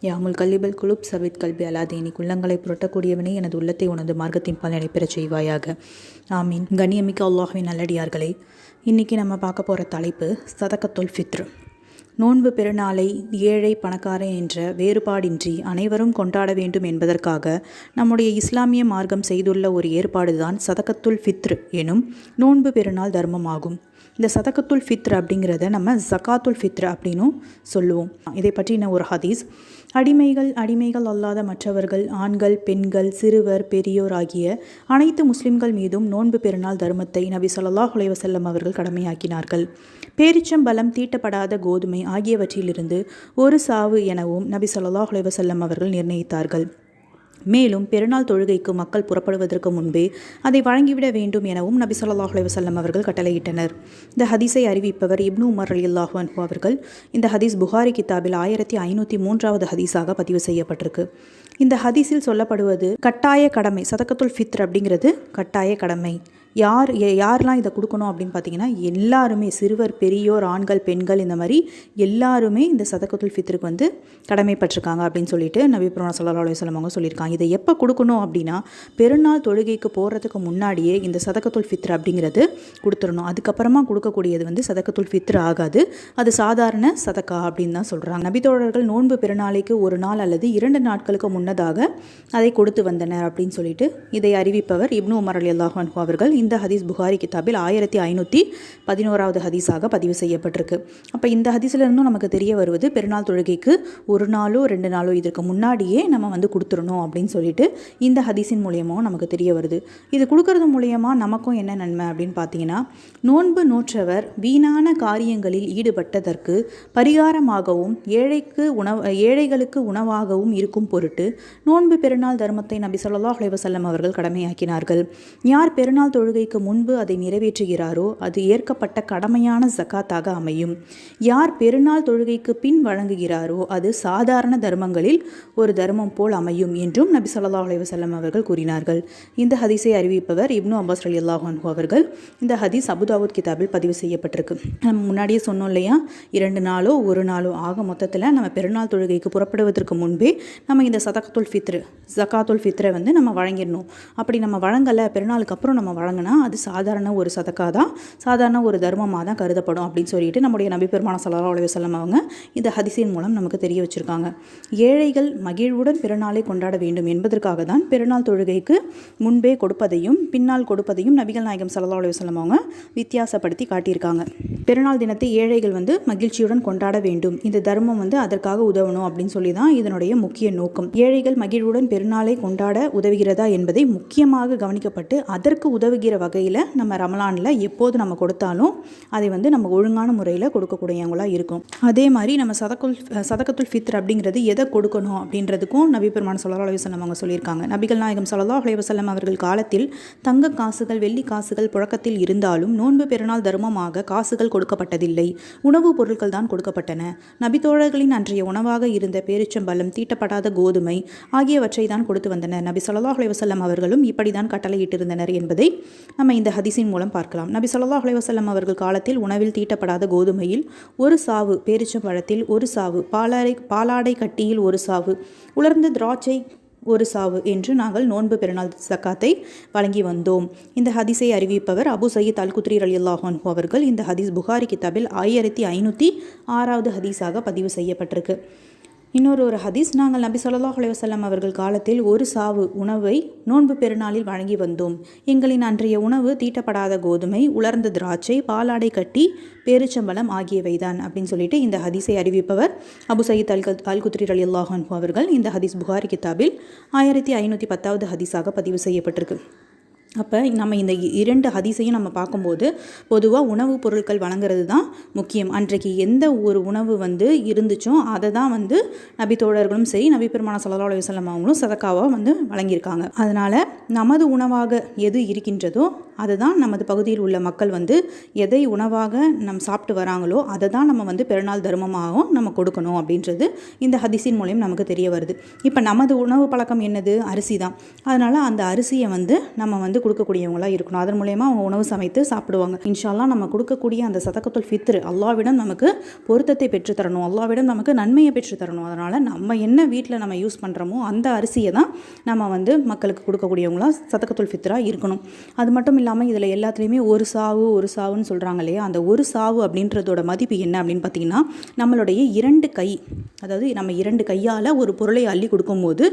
யாமுல் கல்லிபல் குலுப் சவித் கல்வி அலாதீனி குள்ளங்களை புரட்டக்கூடியவனே எனது உள்ளத்தை உனது மார்க்கத்தின் பால் நடைபெறச் செய்வாயாக. ஆமீன். கண்ணியமிக்க அல்லாஹுவின் நல்லடியார்களே இன்றைக்கி நம்ம பார்க்க போகிற தலைப்பு சதக்கத்துல் ஃபித்ரு. நோன்பு பெருநாளை ஏழை பணக்காரன் என்ற வேறுபாடின்றி அனைவரும் கொண்டாட வேண்டும் என்பதற்காக நம்முடைய இஸ்லாமிய மார்க்கம் செய்துள்ள ஒரு ஏற்பாடுதான் சதக்கத்துல் ஃபித்ரு எனும் நோன்பு பெருநாள் தர்மமாகும். இந்த சதகத்துல் ஃபித்ர் அப்படிங்கிறத நம்ம ஜக்காத்துல் ஃபித்ர் அப்படின்னும் சொல்லுவோம். இதை பற்றின ஒரு ஹதீஸ். அடிமைகள் அடிமைகள் அல்லாத மற்றவர்கள் ஆண்கள் பெண்கள் சிறுவர் பெரியோர் ஆகிய அனைத்து முஸ்லிம்கள் மீதும் நோன்பு பெருநாள் தர்மத்தை நபி சொல்லாஹ் உலைவசல்லம் அவர்கள் கடமையாக்கினார்கள். பேரிச்சம்பலம் தீட்டப்படாத கோதுமை ஆகியவற்றிலிருந்து ஒரு சாவு எனவும் நபி சொல்லாஹ் உலைவசல்லம் அவர்கள் நிர்ணயித்தார்கள். மேலும் பெருநாள் தொழுகைக்கு மக்கள் புறப்படுவதற்கு முன்பே அதை வழங்கிவிட வேண்டும் எனவும் நபி சொல்லாஹ் அலைவசல்லம் அவர்கள் கட்டளையிட்டனர். இந்த ஹதீஸை அறிவிப்பவர் இப்னு உமர் அலி அல்லாஹு அவர்கள். இந்த ஹதீஸ் புகாரி கித்தாபில் ஆயிரத்தி ஐநூற்றி மூன்றாவது ஹதீஸாக பதிவு செய்யப்பட்டிருக்கு. இந்த ஹதீஸில் சொல்லப்படுவது கட்டாய கடமை சதக்கத்துல் ஃபித்ர் அப்படிங்கிறது கட்டாய கடமை. யார் யாரெலாம் இதை கொடுக்கணும் அப்படின்னு பார்த்தீங்கன்னா எல்லாருமே சிறுவர் பெரியோர் ஆண்கள் பெண்கள் இந்த மாதிரி எல்லாருமே இந்த சதக்கத்துல் ஃபித்ருக்கு வந்து கடமைப்பட்டிருக்காங்க அப்படின்னு சொல்லிட்டு நபி புரோனா சல்லா அலுவலம் அவங்க சொல்லியிருக்காங்க. இதை எப்போ கொடுக்கணும் அப்படின்னா பெருநாள் தொழுகைக்கு போகிறதுக்கு முன்னாடியே இந்த சதக்கத்துல் ஃபித்ர் அப்படிங்கிறது கொடுத்துடணும். அதுக்கப்புறமா கொடுக்கக்கூடியது வந்து சதக்கத்துல் ஃபித்ர் ஆகாது. அது சாதாரண சதக்கா அப்படின்னு தான் சொல்கிறாங்க நபித்தோழர்கள் நோன்பு பெருநாளைக்கு ஒரு நாள் அல்லது இரண்டு நாட்களுக்கு முன்னதாக அதை கொடுத்து வந்தனர் அப்படின்னு சொல்லிட்டு இதை அறிவிப்பவர் இப்னு உமர் அலி அல்லாஹன் அவர்கள். இந்த ஹதீஸ் புகாரி கிதாபில் ஆயிரத்தி ஐநூற்றி பதினோராவது ஹதீஸாக பதிவு செய்யப்பட்டிருக்கு. அப்போ இந்த ஹதீஸிலிருந்தும் நமக்கு தெரிய வருவது பெருநாள் தொழுகைக்கு ஒரு நாளோ ரெண்டு நாளோ இதற்கு முன்னாடியே நம்ம வந்து கொடுத்துடணும் அப்படின்னு சொல்லிட்டு இந்த ஹதீஸின் மூலியமாகவும் நமக்கு தெரிய வருது. இது கொடுக்கறது மூலியமாக நமக்கும் என்ன நன்மை அப்படின்னு பார்த்தீங்கன்னா நோன்பு நோற்றவர் வீணான காரியங்களில் ஈடுபட்டதற்கு பரிகாரமாகவும் ஏழைக்கு உணவு ஏழைகளுக்கு உணவாகவும் இருக்கும் பொருட்டு நோன்பு பெருநாள் தர்மத்தை நபி சொல்லாஹ் அலைவசல்லம் அவர்கள் கடமையாக்கினார்கள். யார் பெருநாள் தொழுகைக்கு முன்பு அதை நிறைவேற்றுகிறாரோ அது ஏற்கப்பட்ட கடமையான ஜக்காத்தாக அமையும். யார் பெருநாள் தொழுகைக்கு பின் வழங்குகிறாரோ அது சாதாரண தர்மங்களில் ஒரு தர்மம் போல் அமையும் என்றும் நபி சொல்லா அலைவசல்லம் அவர்கள் கூறினார்கள். இந்த ஹதீஸை அறிவிப்பவர் இப்னு அப்பாஸ் அலி அல்லாஹான் அவர்கள். இந்த ஹதீஸ் அபுதாவுத் கிதாபில் பதிவு செய்யப்பட்டிருக்கு. நம்ம முன்னாடியே சொன்னோம் இல்லையா? இரண்டு நாளோ ஒரு நாளோ ஆக மொத்தத்தில் நம்ம பெருநாள் தொழுகைக்கு புறப்படுவதற்கு முன்பே நம்ம இந்த சதகத்துல் ஃபித்ரு ஜக்காத்துல் ஃபித்ரை வந்து நம்ம வழங்கிடணும். அப்படி நம்ம வழங்கலை பெருநாளுக்கு அப்புறம் நம்ம வழங்கினா அது சாதாரண ஒரு சதக்கா தான் சாதாரண ஒரு தர்மமாக தான் கருதப்படும் அப்படின்னு சொல்லிட்டு நம்முடைய நபி பெருமான சல்லா அலுவலம் அவங்க இந்த ஹதிசின் மூலம் நமக்கு தெரிய வச்சுருக்காங்க. ஏழைகள் மகிழ்வுடன் பிறநாளை கொண்டாட வேண்டும் என்பதற்காக தான் பிறநாள் தொழுகைக்கு முன்பே கொடுப்பதையும் பின்னால் கொடுப்பதையும் நபிகள் நாயகம் சல்லா அலுவலம் அவங்க வித்தியாசப்படுத்தி காட்டியிருக்காங்க. பெருநாள் தினத்தை ஏழைகள் வந்து மகிழ்ச்சியுடன் கொண்டாட வேண்டும். இந்த தர்மம் வந்து அதற்காக உதவணும் அப்படின்னு சொல்லி தான் இதனுடைய முக்கிய நோக்கம். ஏழைகள் மகிழ்வுடன் பெருநாளை கொண்டாட உதவுகிறதா என்பதை முக்கியமாக கவனிக்கப்பட்டு அதற்கு உதவுகிற வகையில் நம்ம ரமலானில் எப்போது நம்ம கொடுத்தாலும் அதை வந்து நம்ம ஒழுங்கான முறையில் கொடுக்கக்கூடியவங்களாக இருக்கும். அதே மாதிரி நம்ம சதக்குல் சதக்கத்துல் ஃபித்ர் அப்படிங்கிறது எதை கொடுக்கணும் அப்படின்றதுக்கும் நபி பெருமான சல்லா அலுவலம் அவங்க சொல்லியிருக்காங்க. நபிகள் நாயகம் சல்லா அலுவலம் அவர்கள் காலத்தில் தங்க காசுகள் வெள்ளி காசுகள் புழக்கத்தில் இருந்தாலும் நோன்பு பெருநாள் தர்மமாக காசுகள் கொடுக்கப்பட்டதில்லை. உணவுப் பொருட்கள் தான் கொடுக்கப்பட்டன. நபித்தோழர்களின் அன்றைய உணவாக இருந்த பேரிச்சம்பழம் தீட்டப்படாத கோதுமை ஆகியவற்றை தான் கொடுத்து வந்தனர். நபி சொல்லாஹ் அலைவசல்லம் அவர்களும் இப்படி தான் கட்டளையிட்டிருந்தனர் என்பதை நம்ம இந்த ஹதிசின் மூலம் பார்க்கலாம். நபி சொல்லா அலைவசல்லம் அவர்கள் காலத்தில் உணவில் தீட்டப்படாத கோதுமையில் ஒரு சாவு பேரிச்சம்பழத்தில் ஒரு சாவு பாலாடை பாலாடை கட்டியில் ஒரு சாவு உலர்ந்த திராட்சை ஒரு சாவு என்று நாங்கள் நோன்பு பெருநாள் சக்காத்தை வழங்கி வந்தோம். இந்த ஹதீஸை அறிவிப்பவர் Abu Saeed al Khudri Ali அவர்கள். இந்த ஹதீஸ் புகாரி கித்தாபில் ஆயிரத்தி ஐநூற்றி ஆறாவது ஹதீஸாக பதிவு செய்யப்பட்டிருக்கு. இன்னொரு ஒரு ஹதீஸ் நாங்கள் நபி சொல்லாஹ் அலைவசல்லம் அவர்கள் காலத்தில் ஒரு சாவு உணவை நோன்பு பெருநாளில் வழங்கி வந்தோம். எங்களின் அன்றைய உணவு தீட்டப்படாத கோதுமை உலர்ந்த திராட்சை பாலாடை கட்டி பேரிச்சம்பளம் ஆகியவைதான் அப்படின்னு சொல்லிட்டு இந்த ஹதீஸை அறிவிப்பவர் Abu Saeed al al Khudri Ali அல்லாஹன் அவர்கள். இந்த ஹதீஸ் புகாரி கித்தாபில் ஆயிரத்தி ஐநூற்றி பத்தாவது ஹதீஸாக பதிவு செய்யப்பட்டிருக்கு. அப்போ நம்ம இந்த இரண்டு ஹதீஸையும் நம்ம பார்க்கும்போது பொதுவாக உணவுப் பொருட்கள் வழங்குறது தான் முக்கியம். அன்றைக்கு எந்த ஒரு உணவு வந்து இருந்துச்சோ அதை தான் வந்து நபி தோழர்களும் சரி நபி பெருமான சல்லா அலுவலம் அவங்களும் சதக்காவாக வந்து வழங்கியிருக்காங்க. அதனால் நமது உணவாக எது இருக்கின்றதோ அதுதான் நமது பகுதியில் உள்ள மக்கள் வந்து எதை உணவாக நம் சாப்பிட்டு வராங்களோ அதை தான் நம்ம வந்து பெருநாள் தர்மமாகவும் நம்ம கொடுக்கணும் அப்படின்றது இந்த ஹதிசின் மூலியம் நமக்கு தெரிய வருது. இப்போ நமது உணவு பழக்கம் என்னது? அரிசி தான். அதனால் அந்த அரிசியை வந்து நம்ம வந்து கொடுக்கக்கூடியவங்களாக இருக்கணும். அதன் மூலயமா அவங்க உணவு சமைத்து சாப்பிடுவாங்க. இன்ஷால்லாம் நம்ம கொடுக்கக்கூடிய அந்த சதக்கத்துல் ஃபித்ரு அல்லாவிடம் நமக்கு பொருத்தத்தை பெற்றுத்தரணும். அல்லாவிடம் நமக்கு நன்மையை பெற்றுத்தரணும். அதனால் நம்ம என்ன வீட்டில் நம்ம யூஸ் பண்ணுறோமோ அந்த அரிசியை தான் நம்ம வந்து மக்களுக்கு கொடுக்கக்கூடியவங்களாக சதக்கத்துல் ஃபித்ராக இருக்கணும். அது மட்டும் இல்லாமல் இதில் எல்லாத்துலேயுமே ஒரு சாவு ஒரு சாவுன்னு சொல்கிறாங்க இல்லையா? அந்த ஒரு சாவு அப்படின்றதோட மதிப்பு என்ன அப்படின்னு பார்த்தீங்கன்னா நம்மளுடைய இரண்டு கை அதாவது நம்ம இரண்டு கையால் ஒரு பொருளை அள்ளி கொடுக்கும்போது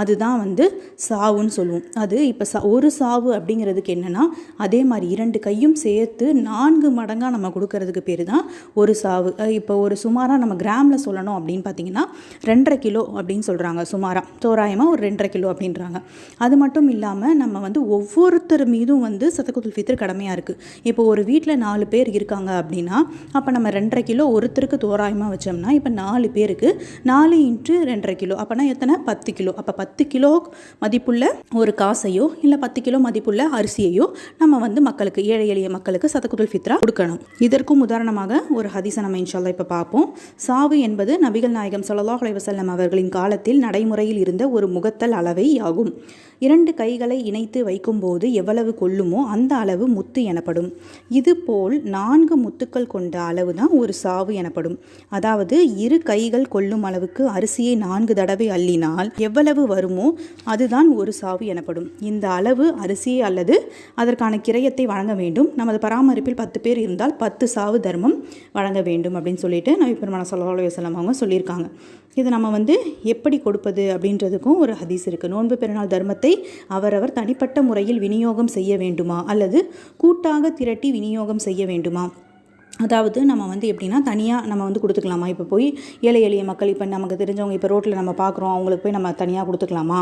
அதுதான் வந்து சாவுன்னு சொல்லுவோம். அது இப்போ சா ஒரு சாவு அப்படிங்கிறதுக்கு என்னென்னா அதே மாதிரி இரண்டு கையும் சேர்த்து நான்கு மடங்காக நம்ம கொடுக்கறதுக்கு பேர் தான் ஒரு சாவு. இப்போ ஒரு சுமாராக நம்ம கிராமில் சொல்லணும் அப்படின்னு பார்த்தீங்கன்னா ரெண்டரை கிலோ அப்படின்னு சொல்கிறாங்க சுமாராக தோராயமாக ஒரு ரெண்டரை கிலோ அப்படின்றாங்க. அது மட்டும் இல்லாமல் நம்ம வந்து ஒவ்வொருத்தர் மீதும் வந்து சதகுத்துல் ஃபித்ர் கடமையாக இருக்குது இப்போ ஒரு வீட்டில் நாலு பேர் இருக்காங்க அப்படின்னா அப்போ நம்ம ரெண்டரை கிலோ ஒருத்தருக்கு தோராயமாக வச்சோம்னா இப்போ நாலு பேருக்கு நாலு இன்ட்டு ரெண்டரை கிலோ. அப்போனா எத்தனை? பத்து கிலோ. அப்போ பத்து கிலோ மதிப்புள்ள ஒரு காசையோ இல்லை பத்து கிலோ மதிப்புள்ள அரிசியையோ நம்ம வந்து மக்களுக்கு ஏழை எளிய மக்களுக்கு சதகுதுல் ஃபித்ரா கொடுக்கணும். இதற்கும் உதாரணமாக ஒரு ஹதீஸை நம்ம இன்ஷால்லா இப்போ பார்ப்போம். சாவு என்பது நபிகள் நாயகம் ஸல்லல்லாஹு அலைவசல்லம் அவர்களின் காலத்தில் நடைமுறையில் இருந்த ஒரு முகத்தல் அளவை ஆகும். இரண்டு கைகளை இணைத்து வைக்கும்போது எவ்வளவு கொள்ளுமோ அந்த அளவு முத்து எனப்படும். இதுபோல் நான்கு முத்துக்கள் கொண்ட அளவு தான் ஒரு சாவு எனப்படும். அதாவது இரு கைகள் கொள்ளும் அளவுக்கு அரிசியை நான்கு தடவை அள்ளினால் எவ்வளவு வருமோ அதுதான் ஒரு சாவு எனப்படும். இந்த அளவு அரிசி அரிசியை அல்லது அதற்கான கிரயத்தை வழங்க வேண்டும். நமது பராமரிப்பில் பத்து பேர் இருந்தால் பத்து சாவு தர்மம் வழங்க வேண்டும் அப்படின்னு சொல்லிட்டு நபி பெருமான சல்லா அலுவலம் அவங்க சொல்லியிருக்காங்க. இது நம்ம வந்து எப்படி கொடுப்பது அப்படின்றதுக்கும் ஒரு ஹதீஸ் இருக்குது நோன்பு பெருநாள் தர்மத்தை அவரவர் தனிப்பட்ட முறையில் விநியோகம் செய்ய வேண்டுமா? அல்லது கூட்டாக திரட்டி விநியோகம் செய்ய வேண்டுமா? அதாவது நம்ம வந்து எப்படின்னா தனியாக நம்ம வந்து கொடுத்துக்கலாமா? இப்போ போய் ஏழை எளிய மக்கள் இப்போ நமக்கு தெரிஞ்சவங்க இப்போ ரோட்டில் நம்ம பார்க்குறோம் அவங்களுக்கு போய் நம்ம தனியாக கொடுத்துக்கலாமா?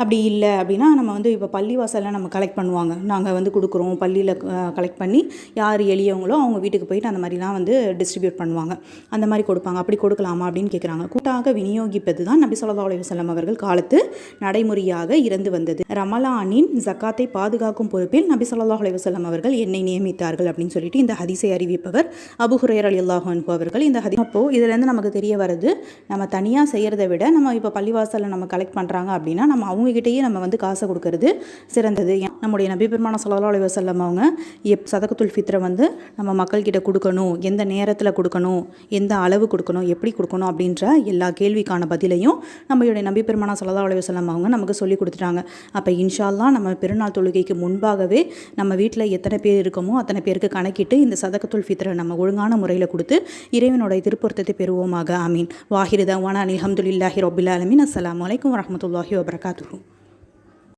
அப்படி இல்லை அப்படின்னா நம்ம வந்து இப்போ பள்ளிவாசலில் நம்ம கலெக்ட் பண்ணுவாங்க. நாங்கள் வந்து கொடுக்குறோம். பள்ளியில் கலெக்ட் பண்ணி யார் எளியவங்களோ அவங்க வீட்டுக்கு போயிட்டு அந்த மாதிரிலாம் வந்து டிஸ்ட்ரிபியூட் பண்ணுவாங்க. அந்த மாதிரி கொடுப்பாங்க. அப்படி கொடுக்கலாமா அப்படின்னு கேட்குறாங்க கூட்டாக விநியோகிப்பது தான் நபி சொல்லா அலி அவர்கள் காலத்து நடைமுறையாக இருந்து வந்தது. ரமலானின் ஜக்காத்தை பாதுகாக்கும் பொறுப்பில் நபி சொல்லா அலி அவர்கள் என்னை நியமித்தார்கள் அப்படின்னு சொல்லிட்டு இந்த ஹதிசை அறிவிப்பவர் அபு அலி அல்லாஹன்கு அவர்கள் இந்த ஹதி அப்போது இதுலேருந்து நமக்கு தெரிய வருது நம்ம தனியாக செய்கிறத விட நம்ம இப்போ பள்ளிவாசலில் நம்ம கலெக்ட் பண்ணுறாங்க அப்படின்னா நம்ம அவங்ககிட்டயே நம்ம வந்து காசை கொடுக்கறது சிறந்தது. நம்முடைய நபிபெருமான சல்லா அலி வசல்லம் அவங்க எப் சதகத்துல் ஃபித்ரை வந்து நம்ம மக்கள்கிட்ட கொடுக்கணும் எந்த நேரத்தில் கொடுக்கணும் எந்த அளவு கொடுக்கணும் எப்படி கொடுக்கணும் அப்படின்ற எல்லா கேள்விக்கான பதிலையும் நம்மளுடைய நபிபெருமான சல்லா அலி வசல்லம் அவங்க நமக்கு சொல்லி கொடுத்துட்டாங்க. அப்போ இன்ஷால்லாம் நம்ம பெருநாள் தொழுகைக்கு முன்பாகவே நம்ம வீட்டில் எத்தனை பேர் இருக்கமோ அத்தனை பேருக்கு கணக்கிட்டு இந்த சதகத்துல் ஃபித்ரை நம்ம ஒழுங்கான முறையில் கொடுத்து இறைவனுடைய திருப்பொருத்தத்தை பெறுவோமாக. ஆமீன். வாஹிருதா வானா அலமதுல்லாஹி ரொபில் அலமின் அஸ்லாம் வலைக்கம் வரமத்துல்லாஹி வபரகாத்து